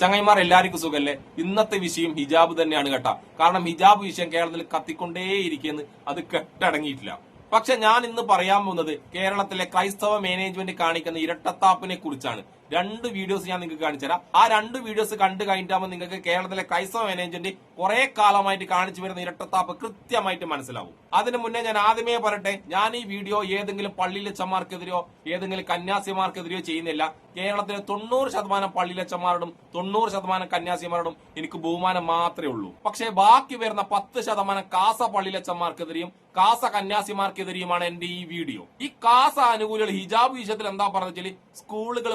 ചങ്ങൈമാർ എല്ലാവർക്കും സുഖല്ലേ? ഇന്നത്തെ വിഷയം ഹിജാബ് തന്നെയാണ് കേട്ടാ. കാരണം ഹിജാബ് വിഷയം കേരളത്തിൽ കത്തിക്കൊണ്ടേയിരിക്കുന്നു അത് കെട്ടടങ്ങിയിട്ടില്ല. പക്ഷെ ഞാൻ ഇന്ന് പറയാൻ പോകുന്നത് കേരളത്തിലെ ക്രൈസ്തവ മാനേജ്മെന്റ് കാണിക്കുന്ന ഇരട്ടത്താപ്പിനെ കുറിച്ചാണ്. രണ്ട് വീഡിയോസ് ഞാൻ നിങ്ങൾക്ക് കാണിച്ചു തരാം. ആ രണ്ട് വീഡിയോസ് കണ്ടു കഴിഞ്ഞിട്ടാകുമ്പോൾ നിങ്ങൾക്ക് കേരളത്തിലെ ക്രൈസ്തവ മാനേജ്മെന്റ് കുറെ കാലമായിട്ട് കാണിച്ചു വരുന്ന ഇരട്ടത്താപ്പ് കൃത്യമായിട്ട് മനസ്സിലാവും. അതിനു മുന്നേ ഞാൻ ആദ്യമേ പറയട്ടെ ഞാൻ ഈ വീഡിയോ ഏതെങ്കിലും പള്ളിയിലച്ചന്മാർക്കെതിരെയോ ഏതെങ്കിലും കന്യാസിമാർക്കെതിരെയോ ചെയ്യുന്നില്ല. കേരളത്തിലെ തൊണ്ണൂറ് ശതമാനം പള്ളിയിലച്ചന്മാരോടും തൊണ്ണൂറ് ശതമാനം കന്യാസിമാരോടും എനിക്ക് ബഹുമാനം മാത്രമേ ഉള്ളൂ. പക്ഷേ ബാക്കി വരുന്ന പത്ത് ശതമാനം കാസ പള്ളിയിലച്ചന്മാർക്കെതിരെയും കാസ കന്യാസിമാർക്കെതിരെയുമാണ് എന്റെ ഈ വീഡിയോ ഈ കാസ അനുകൂലികൾ ഹിജാബ് വിഷയത്തിൽ എന്താ പറഞ്ഞാൽ സ്കൂളുകൾ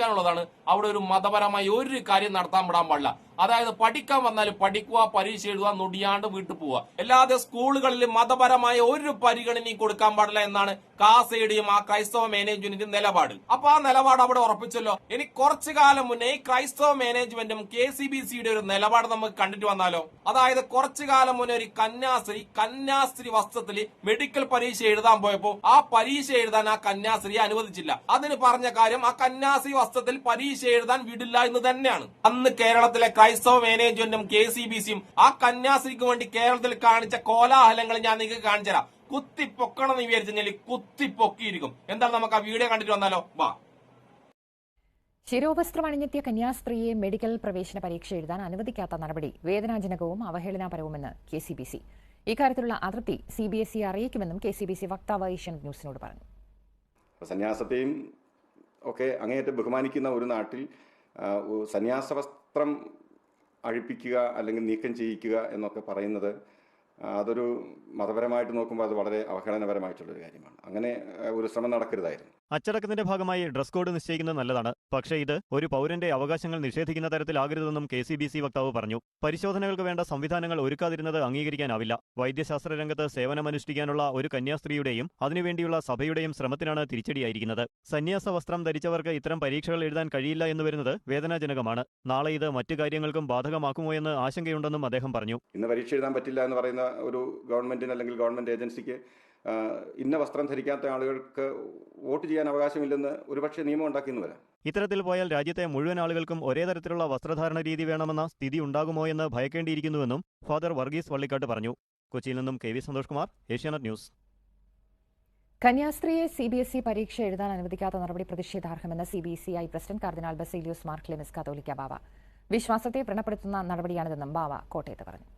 പഠിക്കാനുള്ളതാണ് അവിടെ ഒരു മതപരമായി ഒരു കാര്യം നടത്താൻ വിടാൻ പാടില്ല. അതായത് പഠിക്കാൻ വന്നാൽ പഠിക്കുക പരീക്ഷ എഴുതുക നൊടിയാണ്ട് വീട്ടിൽ പോവുക. അല്ലാതെ സ്കൂളുകളിൽ മതപരമായ ഒരു പരിഗണനയും കൊടുക്കാൻ പാടില്ല എന്നാണ് കാസയുടെയും ആ ക്രൈസ്തവ മാനേജ്മെന്റിന്റെ നിലപാട് അപ്പൊ ആ നിലപാട് അവിടെ ഉറപ്പിച്ചല്ലോ. ഇനി കുറച്ചു കാലം മുന്നേ ഈ ക്രൈസ്തവ മാനേജ്മെന്റും കെ സി ബി സിയുടെ ഒരു നിലപാട് നമുക്ക് കണ്ടിട്ട് വന്നാലോ? അതായത് കുറച്ചു കാലം മുന്നേ ഒരു കന്യാസ്ത്രീ കന്യാസ്ത്രീ വസ്ത്രത്തിൽ മെഡിക്കൽ പരീക്ഷ എഴുതാൻ പോയപ്പോ ആ പരീക്ഷ എഴുതാൻ ആ കന്യാസ്ത്രീയെ അനുവദിച്ചില്ല. അതിന് പറഞ്ഞ കാര്യം ആ കന്യാസ്ത്രീ വസ്ത്രത്തിൽ പരീക്ഷ എഴുതാൻ വിടില്ല എന്ന് തന്നെയാണ്. അന്ന് കേരളത്തിലെ ക്രൈസ്തവ മാനേജ്മെന്റും കെ സി ബി സിയും ആ കന്യാസ്ത്രീക്ക് വേണ്ടി കേരളത്തിൽ കാണിച്ച കോലാഹലങ്ങൾ ഞാൻ നിങ്ങൾക്ക് കാണിച്ചു തരാം. കുത്തി പൊക്കണം എന്ന് വിചാരിച്ചു കഴിഞ്ഞാൽ കുത്തി പൊക്കിയിരിക്കും എന്താണ് നമുക്ക് ആ വീഡിയോ കണ്ടിട്ട് വന്നാലോ? വാ. ശിരോവസ്ത്രം അണിഞ്ഞെത്തിയ കന്യാസ്ത്രീയെ മെഡിക്കൽ പ്രവേശന പരീക്ഷ എഴുതാൻ അനുവദിക്കാത്ത നടപടി വേദനാജനകവും അവഹേളനാപരവുമെന്ന് കെ സി ബി സി. ഇക്കാര്യത്തിലുള്ള അതൃപ്തി സി ബി എസ് ഇ അറിയിക്കുമെന്നും കെ സി ബി സി വക്താവ് ഏഷ്യാനെറ്റ് ന്യൂസിനോട് പറഞ്ഞു. സന്യാസത്തെയും ഒക്കെ അങ്ങേയറ്റം ബഹുമാനിക്കുന്ന ഒരു നാട്ടിൽ സന്യാസ വസ്ത്രം അഴിപ്പിക്കുക അല്ലെങ്കിൽ നീക്കം ചെയ്യിക്കുക എന്നൊക്കെ പറയുന്നത് അതൊരു മതപരമായിട്ട് നോക്കുമ്പോൾ അത് വളരെ അവഹേളനപരമായിട്ടുള്ളൊരു കാര്യമാണ്. അങ്ങനെ ഒരു ശ്രമം നടക്കരുതായിരുന്നു. അച്ചടക്കത്തിന്റെ ഭാഗമായി ഡ്രസ് കോഡ് നിശ്ചയിക്കുന്നത് നല്ലതാണ്. പക്ഷേ ഇത് ഒരു പൗരന്റെ അവകാശങ്ങൾ നിഷേധിക്കുന്ന തരത്തിലാകരുതെന്നും കെ സി ബി സി വക്താവ് പറഞ്ഞു. പരിശോധനകൾക്ക് വേണ്ട സംവിധാനങ്ങൾ ഒരുക്കാതിരുന്നത് അംഗീകരിക്കാനാവില്ല. വൈദ്യശാസ്ത്ര രംഗത്ത് സേവനമനുഷ്ഠിക്കാനുള്ള ഒരു കന്യാസ്ത്രീയുടെയും അതിനുവേണ്ടിയുള്ള സഭയുടെയും ശ്രമത്തിനാണ് തിരിച്ചടിയായിരിക്കുന്നത്. സന്യാസ വസ്ത്രം ധരിച്ചവർക്ക് ഇത്തരം പരീക്ഷകൾ എഴുതാൻ കഴിയില്ല എന്ന് വരുന്നത് വേദനാജനകമാണ്. നാളെ ഇത് മറ്റു കാര്യങ്ങൾക്കും ബാധകമാക്കുമോ എന്ന് ആശങ്കയുണ്ടെന്നും അദ്ദേഹം പറഞ്ഞു. ഇന്ന് പരീക്ഷ എഴുതാൻ പറ്റില്ല എന്ന് പറയുന്ന ഒരു ഗവൺമെന്റിന് അല്ലെങ്കിൽ ഗവൺമെന്റ് ഏജൻസിക്ക് ഇന്ന വസ്ത്രം ധരിക്കാത്ത ആളുകൾക്ക് വോട്ട് ചെയ്യാൻ അവകാശമില്ലെന്ന് ഒരുപക്ഷെ നിയമം ഉണ്ടാക്കിയെന്ന് വരാം. ഇത്തരത്തിൽ പോയാൽ രാജ്യത്തെ മുഴുവൻ ആളുകൾക്കും ഒരേ തരത്തിലുള്ള വസ്ത്രധാരണ രീതി വേണമെന്ന സ്ഥിതി ഉണ്ടാകുമോ എന്ന് ഭയക്കേണ്ടിയിരിക്കുന്നുവെന്നും ഫാദർ വർഗീസ് വള്ളിക്കാട്ട് പറഞ്ഞു. കൊച്ചിയിൽ നിന്നും K V Santhosh Kumar Asianet news. കന്യാസ്ത്രീയെ സി ബി എസ് ഇ പരീക്ഷ എഴുതാൻ അനുവദിക്കാത്ത നടപടി പ്രതിഷേധാർഹമെന്ന് C B S C I president cardinal Baselios Mar കാതോലിക്ക കാത്തോലിക്ക ബാവ. വിശ്വാസത്തെ വ്രണപ്പെടുത്തുന്ന നടപടിയാണിതെന്നും ബാവ കോട്ടയത്ത് പറഞ്ഞു.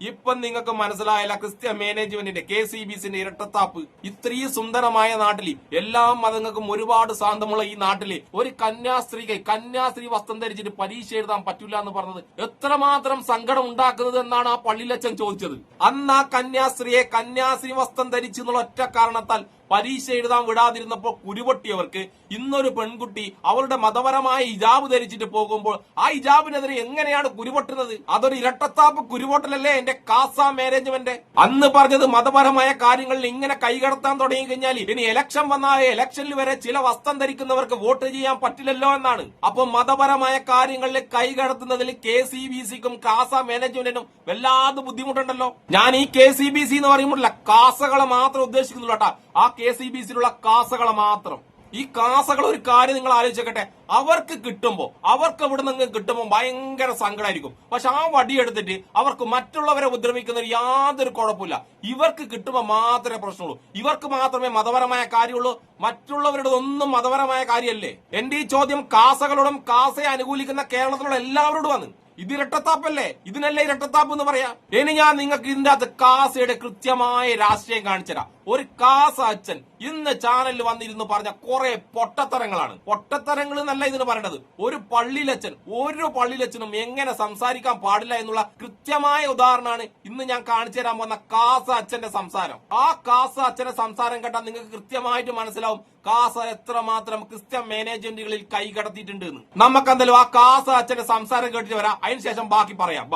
ഇപ്പം നിങ്ങൾക്ക് മനസ്സിലായല്ല ക്രിസ്ത്യൻ മാനേജ്മെന്റിന്റെ കെ സി ബി സിന്റെ ഇരട്ടത്താപ്പ്. ഇത്രയും സുന്ദരമായ നാട്ടിൽ എല്ലാ മതങ്ങൾക്കും ഒരുപാട് സാന്തമുള്ള ഈ നാട്ടിൽ ഒരു കന്യാസ്ത്രീക്ക് കന്യാസ്ത്രീ വസ്ത്രം ധരിച്ചിട്ട് പരീക്ഷ എഴുതാൻ പറ്റില്ല എന്ന് പറഞ്ഞത് എത്രമാത്രം സങ്കടം ഉണ്ടാക്കുന്നത് എന്നാണ് ആ പള്ളിയിലച്ചൻ ചോദിച്ചത്. അന്ന് ആ കന്യാസ്ത്രീയെ കന്യാസ്ത്രീ വസ്ത്രം ധരിച്ചു എന്നുള്ള ഒറ്റ കാരണത്താൽ പരീക്ഷ എഴുതാൻ വിടാതിരുന്നപ്പോൾ കുരുപൊട്ടിയവർക്ക് ഇന്നൊരു പെൺകുട്ടി അവരുടെ മതപരമായ ഹിജാബ് ധരിച്ചിട്ട് പോകുമ്പോൾ ആ ഹിജാബിനെതിരെ എങ്ങനെയാണ് കുരുപൊട്ടുന്നത്? അതൊരു ഇരട്ടത്താപ്പ് കുരുപൊട്ടലല്ലേ എന്റെ കാസ മാനേജ്മെന്റ് അന്ന് പറഞ്ഞത് മതപരമായ കാര്യങ്ങളിൽ ഇങ്ങനെ കൈകടത്താൻ തുടങ്ങി കഴിഞ്ഞാൽ ഇനി ഇലക്ഷൻ വന്നാൽ ഇലക്ഷനിൽ വരെ ചില വസ്ത്രം ധരിക്കുന്നവർക്ക് വോട്ട് ചെയ്യാൻ പറ്റില്ലല്ലോ എന്നാണ്. അപ്പൊ മതപരമായ കാര്യങ്ങളിൽ കൈകടത്തുന്നതിൽ കെ സി ബി സിക്കും കാസ മാനേജ്മെന്റിനും വല്ലാതെ ബുദ്ധിമുട്ടുണ്ടല്ലോ. ഞാൻ ഈ കെ സി ബി സി എന്ന് പറയുമ്പോൾ കാസകളെ മാത്രം ഉദ്ദേശിക്കുന്നുള്ളൂ ആ കെ സി ബി സിയിലുള്ള കാസകളെ മാത്രം. ഈ കാസകൾ ഒരു കാര്യം നിങ്ങൾ ആലോചിച്ചേക്കട്ടെ. അവർക്ക് കിട്ടുമ്പോ അവർക്ക് ഇവിടെ നിന്ന് കിട്ടുമ്പോൾ ഭയങ്കര സങ്കടമായിരിക്കും പക്ഷെ ആ വടിയെടുത്തിട്ട് അവർക്ക് മറ്റുള്ളവരെ ഉപദ്രവിക്കുന്ന യാതൊരു കുഴപ്പമില്ല. ഇവർക്ക് കിട്ടുമ്പോൾ മാത്രമേ പ്രശ്നമുള്ളൂ. ഇവർക്ക് മാത്രമേ മതപരമായ കാര്യമുള്ളൂ. മറ്റുള്ളവരുടെ ഒന്നും മതപരമായ കാര്യമല്ലേ? എന്റെ ഈ ചോദ്യം കാസകളോടും കാസയെ അനുകൂലിക്കുന്ന കേരളത്തിലുള്ള എല്ലാവരോടുമാണ് ഇത് ഇരട്ടത്താപ്പല്ലേ? ഇതിനല്ലേ ഇരട്ടത്താപ്പ് എന്ന് പറയാ. ഇനി ഞാൻ നിങ്ങൾക്ക് ഇതിന്റെ അകത്ത് കാസയുടെ കൃത്യമായ രാഷ്ട്രീയം കാണിച്ചുതരാം. ഒരു കാസ അച്ഛൻ ഇന്ന് ചാനലിൽ വന്നിരുന്നു പറഞ്ഞ കുറെ പൊട്ടത്തരങ്ങളാണ്. പൊട്ടത്തരങ്ങൾ എന്നല്ല ഇതിന് പറയേണ്ടത് ഒരു പള്ളിയിലച്ഛൻ ഒരു പള്ളിയിലച്ഛനും എങ്ങനെ സംസാരിക്കാൻ പാടില്ല എന്നുള്ള കൃത്യമായ ഉദാഹരണമാണ് ഇന്ന് ഞാൻ കാണിച്ചു തരാൻ പോകുന്ന കാസ അച്ഛന്റെ സംസാരം. ആ കാസ അച്ഛന്റെ സംസാരം കേട്ടാൽ നിങ്ങൾക്ക് കൃത്യമായിട്ട് മനസ്സിലാവും കാസ എത്രമാത്രം ക്രിസ്ത്യൻ മാനേജ്മെന്റുകളിൽ കൈ കടത്തിയിട്ടുണ്ട് എന്ന്. നമുക്കെന്തായാലും ആ കാസ അച്ഛന്റെ സംസാരം കേട്ടിട്ട് വരാം. അതിനുശേഷം ബാക്കി പറയാം.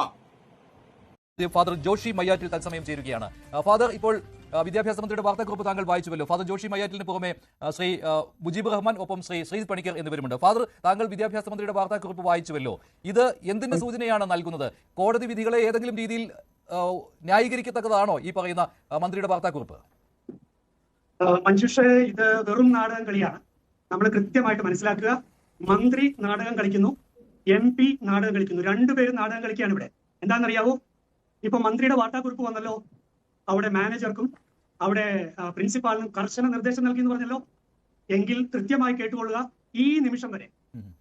ഫാദർ ജോഷി മയ്യാറ്റിൽ തത്സമയം ചേരുകയാണ്. ഫാദർ ഇപ്പോൾ വിദ്യാഭ്യാസ മന്ത്രിയുടെ വാർത്താക്കുറിപ്പ് താങ്കൾ വായിച്ചുവല്ലോ. ഫാദർ ജോഷി മയ്യാറ്റിന് പുറമെ ശ്രീ മുജീബ് റഹ്മാൻ ഒപ്പം ശ്രീ ശ്രീ പണിക്കർ എന്നിവരുമുണ്ട്. ഫാദർ താങ്കൾ വിദ്യാഭ്യാസ മന്ത്രിയുടെ വാർത്താക്കുറിപ്പ് വായിച്ചുവല്ലോ. ഇത് എന്തിന്റെ സൂചനയാണ് നൽകുന്നത്? കോടതി വിധികളെ ഏതെങ്കിലും രീതിയിൽ ന്യായീകരിക്കത്തക്കതാണോ ഈ പറയുന്ന മന്ത്രിയുടെ വാർത്താക്കുറിപ്പ്? മഞ്ജുഷ ഇത് വെറും നാടകം കളിയാണ്. നമ്മൾ കൃത്യമായിട്ട് മനസ്സിലാക്കുക. മന്ത്രി നാടകം കളിക്കുന്നു എം പി നാടകം കളിക്കുന്നു. രണ്ടുപേരും നാടകം കളിക്കുകയാണ് ഇവിടെ. എന്താണെന്നറിയാവോ? ഇപ്പൊ മന്ത്രിയുടെ വാർത്താക്കുറിപ്പ് വന്നല്ലോ. അവിടെ മാനേജർക്കും അവിടെ പ്രിൻസിപ്പാളിനും കർശന നിർദ്ദേശം നൽകി എന്ന് പറഞ്ഞല്ലോ? എങ്കിൽ കൃത്യമായി കേട്ടുകൊള്ളുക ഈ നിമിഷം വരെ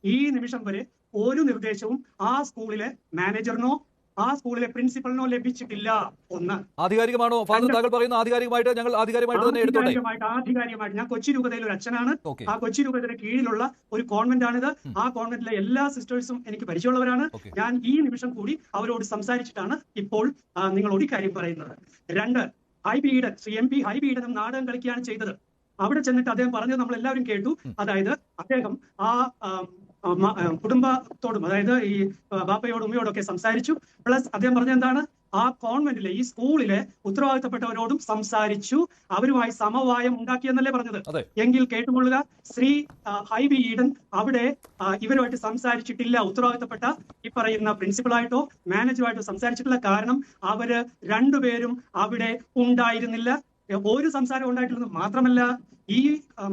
ഈ നിമിഷം വരെ ഒരു നിർദ്ദേശവും ആ സ്കൂളിലെ മാനേജറിനോ ആ സ്കൂളിലെ പ്രിൻസിപ്പലിനോ ലഭിച്ചിട്ടില്ല. ഒന്ന്. ആധികാരികമാണോ? ഫാദർ താങ്കൾ പറയുന്ന ആധികാരികമായിട്ട് ഞങ്ങൾ ആധികാരികമായിട്ട് തന്നെ എടുത്തോട്ടെ? ആധികാരികമായിട്ട് ഞാൻ കൊച്ചി രൂപതയിൽ ഒരു അച്ഛനാണ് ആ കൊച്ചി രൂപതയുടെ കീഴിലുള്ള ഒരു കോൺവെന്റ് ആണിത്. ആ കോൺവെന്റിലെ എല്ലാ സിസ്റ്റേഴ്സും എനിക്ക് പരിചയമുള്ളവരാണ്. ഞാൻ ഈ നിമിഷം കൂടി അവരോട് സംസാരിച്ചിട്ടാണ് ഇപ്പോൾ നിങ്ങളോട് ഈ കാര്യം പറയുന്നത്. രണ്ട്. ഹൈബി ഈഡൻ ശ്രീ എം പി ഈഡനും നാടകം കളിക്കുകയാണ് ചെയ്തത്. അവിടെ ചെന്നിട്ട് അദ്ദേഹം പറഞ്ഞത് നമ്മൾ എല്ലാവരും കേട്ടു അതായത് അദ്ദേഹം ആ കുടുംബത്തോടും അതായത് ഈ ബാപ്പയോടും ഉമ്മയോടും ഒക്കെ സംസാരിച്ചു. പ്ലസ് അദ്ദേഹം പറഞ്ഞ എന്താണ്? ആ കോൺവെന്റിലെ ഈ സ്കൂളിലെ ഉത്തരവാദിത്തപ്പെട്ടവരോടും സംസാരിച്ചു. അവരുമായി സമവായം ഉണ്ടാക്കിയെന്നല്ലേ പറഞ്ഞത്. എങ്കിൽ കേട്ടുകൊള്ളുക ശ്രീ ഹൈബി ഈഡൻ അവിടെ ഇവരുമായിട്ട് സംസാരിച്ചിട്ടില്ല. ഉത്തരവാദിത്തപ്പെട്ട ഈ പറയുന്ന പ്രിൻസിപ്പളായിട്ടോ മാനേജറുമായിട്ടോ സംസാരിച്ചിട്ടില്ല കാരണം അവർ രണ്ടുപേരും അവിടെ ഉണ്ടായിരുന്നില്ല. ഒരു സംസാരം ഉണ്ടായിട്ടില്ലെന്ന് മാത്രമല്ല ഈ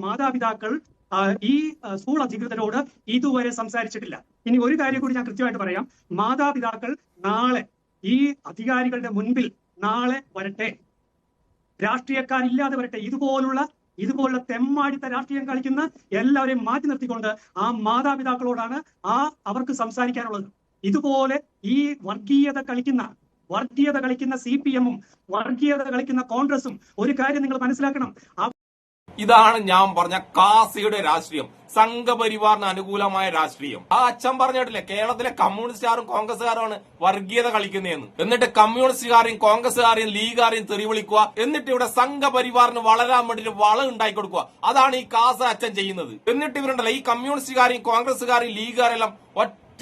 മാതാപിതാക്കൾ ഈ സ്കൂൾ അധികൃതരോട് ഇതുവരെ സംസാരിച്ചിട്ടില്ല. ഇനി ഒരു കാര്യം കൂടി ഞാൻ കൃത്യമായിട്ട് പറയാം. മാതാപിതാക്കൾ നാളെ ഈ അധികാരികളുടെ മുൻപിൽ നാളെ വരട്ടെ. രാഷ്ട്രീയക്കാർ ഇല്ലാതെ വരട്ടെ. ഇതുപോലുള്ള ഇതുപോലുള്ള തെമ്മാടിത്ത രാഷ്ട്രീയം കളിക്കുന്ന എല്ലാവരെയും മാറ്റി നിർത്തിക്കൊണ്ട് ആ മാതാപിതാക്കളോടാണ് ആ അവർക്ക് സംസാരിക്കാനുള്ളത്. ഇതുപോലെ ഈ വർഗീയത കളിക്കുന്ന വർഗീയത കളിക്കുന്ന സി പി എമ്മും വർഗീയത കളിക്കുന്ന കോൺഗ്രസും ഒരു കാര്യം നിങ്ങൾ മനസ്സിലാക്കണം. ഇതാണ് ഞാൻ പറഞ്ഞ കാസിയുടെ രാഷ്ട്രീയം. സംഘപരിവാറിന് അനുകൂലമായ രാഷ്ട്രീയം. ആ അച്ഛൻ പറഞ്ഞിട്ടില്ലേ കേരളത്തിലെ കമ്മ്യൂണിസ്റ്റുകാരും കോൺഗ്രസ്സുകാരുമാണ് വർഗീയത കളിക്കുന്നതെന്ന്. എന്നിട്ട് കമ്മ്യൂണിസ്റ്റുകാരെയും കോൺഗ്രസ്സുകാരെയും ലീഗുകാരെയും തെറി വിളിക്കുക എന്നിട്ട് ഇവിടെ സംഘപരിവാറിന് വളരാൻ വേണ്ടിയിട്ട് വളം ഉണ്ടാക്കി കൊടുക്കുക. അതാണ് ഈ കാസ അച്ഛൻ ചെയ്യുന്നത്. എന്നിട്ട് ഇവരുണ്ടല്ലോ ഈ കമ്മ്യൂണിസ്റ്റുകാരെയും കോൺഗ്രസ്സുകാരെയും ലീഗുകാരെല്ലാം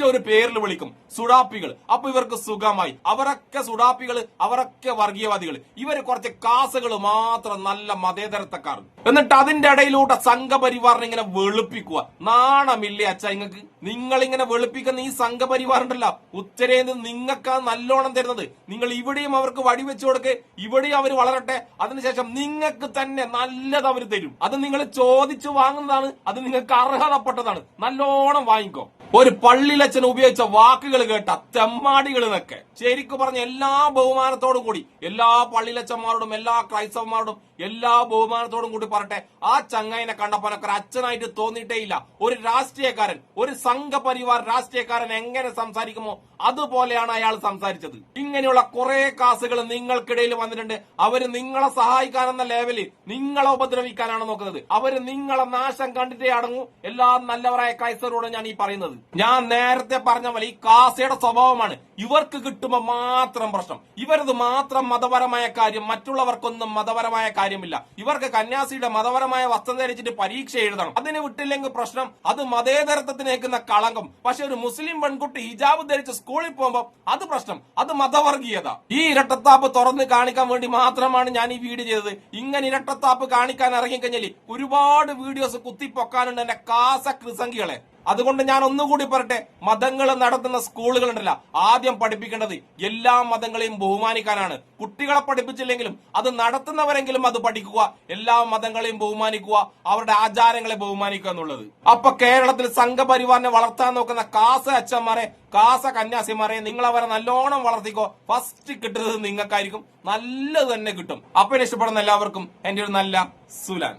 ഒരു പേരിൽ വിളിക്കും. സുഡാപ്പികൾ. അപ്പൊ ഇവർക്ക് സുഖമായി. അവരൊക്കെ സുഡാപ്പികൾ അവരൊക്കെ വർഗീയവാദികൾ. ഇവർ കുറച്ച് കാസുകൾ മാത്രം നല്ല മതേതരത്തക്കാർ എന്നിട്ട് അതിന്റെ ഇടയിലൂടെ സംഘപരിവാറിനെ ഇങ്ങനെ വെളുപ്പിക്കുക. നാണമില്ലേ അച്ഛ നിങ്ങൾക്ക് നിങ്ങൾ ഇങ്ങനെ വെളുപ്പിക്കുന്ന ഈ സംഘപരിവാറുണ്ടല്ലോ. ഉത്തരേന്ത്യ നിങ്ങൾക്ക് നല്ലോണം തരുന്നത്. നിങ്ങൾ ഇവിടെയും അവർക്ക് വടിവെച്ചു കൊടുക്കുക ഇവിടെയും അവർ വളരട്ടെ. അതിനുശേഷം നിങ്ങൾക്ക് തന്നെ നല്ലത് അവർ തരും. അത് നിങ്ങൾ ചോദിച്ചു വാങ്ങുന്നതാണ്. അത് നിങ്ങൾക്ക് അർഹതപ്പെട്ടതാണ്. നല്ലോണം വാങ്ങിക്കോ. ഒരു പള്ളിയിലച്ഛൻ ഉപയോഗിച്ച വാക്കുകൾ കേട്ട തെമ്മാടികൾ എന്നൊക്കെ ശരിക്കും പറഞ്ഞ എല്ലാ ബഹുമാനത്തോടും കൂടി എല്ലാ പള്ളിയിലച്ഛന്മാരോടും എല്ലാ ക്രൈസ്തവന്മാരോടും എല്ലാ ബഹുമാനത്തോടും കൂടി പറട്ടെ ആ ചങ്ങായിനെ കണ്ടപ്പോനൊക്കെ ഒരു അച്ഛനായിട്ട് തോന്നിയിട്ടേ ഇല്ല ഒരു രാഷ്ട്രീയക്കാരൻ ഒരു സംഘപരിവാർ രാഷ്ട്രീയക്കാരൻ എങ്ങനെ സംസാരിക്കുമോ അതുപോലെയാണ് അയാൾ സംസാരിച്ചത്. ഇങ്ങനെയുള്ള കുറെ കാസുകൾ നിങ്ങൾക്കിടയിൽ വന്നിട്ടുണ്ട്. അവർ നിങ്ങളെ സഹായിക്കാനെന്ന ലെവലിൽ നിങ്ങളെ ഉപദ്രവിക്കാനാണ് നോക്കുന്നത്. അവർ നിങ്ങളെ നാശം കണ്ടിട്ടേ അടങ്ങൂ. എല്ലാ നല്ലവരായ കൈസറോട് ഞാൻ ഈ പറയുന്നത്. ഞാൻ നേരത്തെ പറഞ്ഞ പോലെ ഈ കാസയുടെ സ്വഭാവമാണ് ഇവർക്ക് കിട്ടുമ്പോൾ മാത്രം പ്രശ്നം. ഇവരത് മാത്രം മതപരമായ കാര്യം മറ്റുള്ളവർക്കൊന്നും മതപരമായ കാര്യമില്ല. ഇവർക്ക് കന്യാസിയുടെ മതപരമായ വസ്ത്രം ധരിച്ചിട്ട് പരീക്ഷ എഴുതണം. അതിന് വിട്ടില്ലെങ്കിൽ പ്രശ്നം അത് മതേതരത്വത്തിനേക്കുന്ന കളങ്കം. പക്ഷെ ഒരു മുസ്ലിം പെൺകുട്ടി ഹിജാബ് ധരിച്ച് സ്കൂളിൽ പോകുമ്പോൾ അത് പ്രശ്നം. അത് മതവർഗീയത. ഈ ഇരട്ടത്താപ്പ് തുറന്ന് കാണിക്കാൻ വേണ്ടി മാത്രമാണ് ഞാൻ ഈ വീഡിയോ ചെയ്തത്. ഇങ്ങനെ ഇരട്ടത്താപ്പ് കാണിക്കാൻ ഇറങ്ങിക്കഴിഞ്ഞാൽ ഒരുപാട് വീഡിയോസ് കുത്തിപ്പൊക്കാനുണ്ട് എന്റെ കാസ കൃസംഖികളെ അതുകൊണ്ട് ഞാൻ ഒന്നുകൂടി പറട്ടെ മതങ്ങൾ നടത്തുന്ന സ്കൂളുകൾ ഉണ്ടല്ല ആദ്യം പഠിപ്പിക്കേണ്ടത് എല്ലാ മതങ്ങളെയും ബഹുമാനിക്കാനാണ്. കുട്ടികളെ പഠിപ്പിച്ചില്ലെങ്കിലും അത് നടത്തുന്നവരെങ്കിലും അത് പഠിക്കുക എല്ലാ മതങ്ങളെയും ബഹുമാനിക്കുക അവരുടെ ആചാരങ്ങളെ ബഹുമാനിക്കുക എന്നുള്ളത്. അപ്പൊ കേരളത്തിൽ സംഘപരിവാറിനെ വളർത്താൻ നോക്കുന്ന കാസ അച്ഛന്മാരെ കാസ കന്യാസിമാരെ നിങ്ങൾ അവരെ നല്ലോണം വളർത്തിക്കോ. ഫസ്റ്റ് കിട്ടുന്നത് നിങ്ങൾക്കായിരിക്കും നല്ലത് തന്നെ കിട്ടും. അപ്പൊ ഇഷ്ടപ്പെടുന്ന എല്ലാവർക്കും എന്റെ ഒരു നല്ല സുലാൻ.